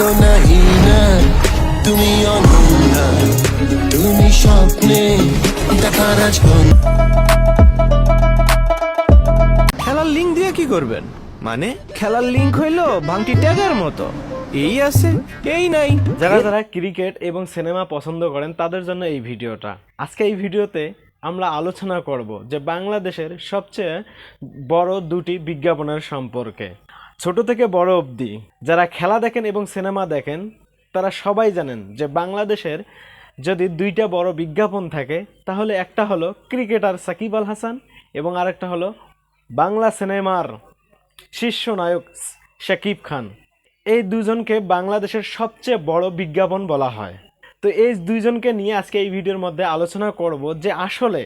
নাহি না তুমি অনন্যা তুমি স্বপ্নে খেলার লিঙ্ক দিয়ে কি করবেন? মানে খেলার লিঙ্ক হইল ভাঙটি ট্যাগের মতো। এই আছে এই নাই। যারা যারা ক্রিকেট এবং সিনেমা পছন্দ করেন তাদের জন্য এই ভিডিওটা। আজকে এই ভিডিওতে আমরা আলোচনা করব যে বাংলাদেশের সবচেয়ে বড় দুটি বিজ্ঞাপনের সম্পর্কে। ছোট থেকে বড় অবধি যারা খেলা দেখেন এবং সিনেমা দেখেন, তারা সবাই জানেন যে বাংলাদেশের যদি দুইটা বড় বিজ্ঞাপন থাকে, তাহলে একটা হলো ক্রিকেটার সাকিব আল হাসান এবং আরেকটা হলো বাংলা সিনেমার শীর্ষ নায়ক শাকিব খান। এই দুজনকে বাংলাদেশের সবচেয়ে বড় বিজ্ঞাপন বলা হয়। তো এই দুইজনকে নিয়ে আজকে এই ভিডিওর মধ্যে আলোচনা করব যে আসলে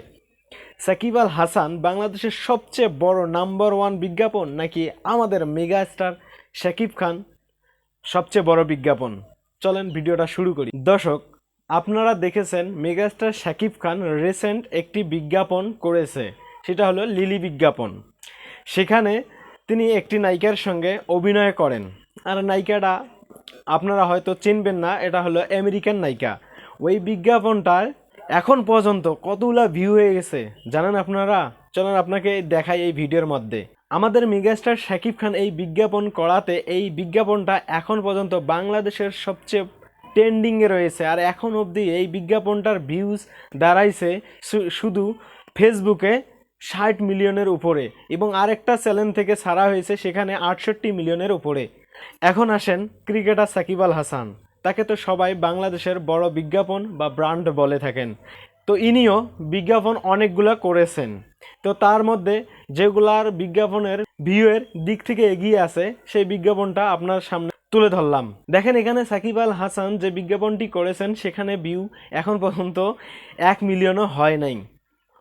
সাকিব আল হাসান বাংলাদেশের সবচেয়ে বড় নাম্বার ওয়ান বিজ্ঞাপন নাকি আমাদের মেগা স্টার শাকিব খান সবচেয়ে বড় বিজ্ঞাপন? চলেন ভিডিওটা শুরু করি। দর্শক, আপনারা দেখেছেন মেগাস্টার শাকিব খান রিসেন্ট একটি বিজ্ঞাপন করেছে। সেটা হলো লিলি বিজ্ঞাপন। সেখানে তিনি একটি নায়িকার সঙ্গে অভিনয় করেন। আর নায়িকাটা আপনারা হয়তো চিনবেন না, এটা হলো আমেরিকান নায়িকা। ওই বিজ্ঞাপনটার এখন পর্যন্ত কতগুলা ভিউ হয়ে গেছে? জানেন আপনারা? চলেন আপনাকে দেখাই এই ভিডিওর মধ্যে। আমাদের মেগাস্টার শাকিব খান এই বিজ্ঞাপন করাতে এই বিজ্ঞাপনটা এখন পর্যন্ত বাংলাদেশের সবচেয়ে ট্রেন্ডিংয়ে রয়েছে। আর এখন অবধি এই বিজ্ঞাপনটার ভিউজ দাঁড়াইছে শুধু ফেসবুকে ষাট মিলিয়নের উপরে এবং আরেকটা চ্যানেল থেকে ছাড়া হয়েছে সেখানে আটষট্টি মিলিয়নের উপরে। এখন আসেন ক্রিকেটার সাকিব আল হাসান। তাকে তো সবাই বাংলাদেশের বড় বিজ্ঞাপন বা ব্র্যান্ড বলে থাকেন। তো ইনিও বিজ্ঞাপন অনেকগুলো করেছেন। তো তার মধ্যে যেগুলার বিজ্ঞাপনের ভিউয়ের দিক থেকে এগিয়ে আছে, সেই বিজ্ঞাপনটা আপনার সামনে তুলে ধরলাম। দেখেন এখানে সাকিব আল হাসান যে বিজ্ঞাপনটি করেছেন, সেখানে ভিউ এখন পর্যন্ত এক মিলিয়নও হয় নাই।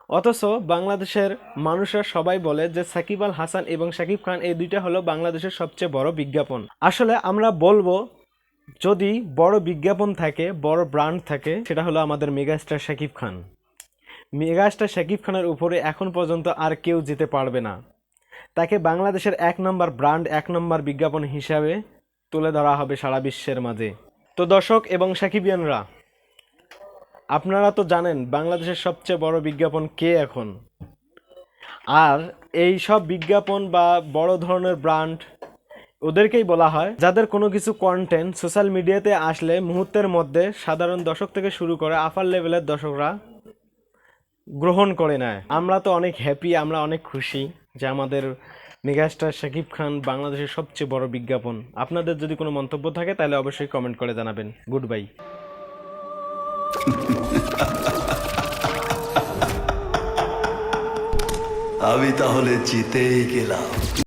অথচ বাংলাদেশের মানুষরা সবাই বলে যে সাকিব আল হাসান এবং সাকিব খান এই দুইটা হলো বাংলাদেশের সবচেয়ে বড় বিজ্ঞাপন। আসলে আমরা বলব যদি বড় বিজ্ঞাপন থাকে, বড় ব্র্যান্ড থাকে, সেটা হলো আমাদের মেগাস্টার শাকিব খান। মেগাস্টার শাকিব খানের উপরে এখন পর্যন্ত আর কেউ যেতে পারবে না। তাকে বাংলাদেশের এক নম্বর ব্র্যান্ড, এক নম্বর বিজ্ঞাপন হিসাবে তুলে ধরা হবে সারা বিশ্বের মাঝে। তো দর্শক এবং সাকিবিয়ানরা, আপনারা তো জানেন বাংলাদেশের সবচেয়ে বড় বিজ্ঞাপন কে এখন? আর এই সব বিজ্ঞাপন বা বড় ধরনের ব্র্যান্ড ওদেরকেই বলা হয়, যাদের কোনো কিছু কন্টেন্ট সোশ্যাল মিডিয়াতে আসলে মুহূর্তের মধ্যে সাধারণ দর্শক থেকে শুরু করে আপার লেভেলের দর্শকরা গ্রহণ করে নেয়। আমরা তো অনেক হ্যাপি আমরা অনেক খুশি যে আমাদের মেগাস্টার শাকিব খান বাংলাদেশের সবচেয়ে বড় বিজ্ঞাপন। আপনাদের যদি কোনো মন্তব্য থাকে, তাহলে অবশ্যই কমেন্ট করে জানাবেন। গুড বাই আমি তাহলে জিতেই গেলাম।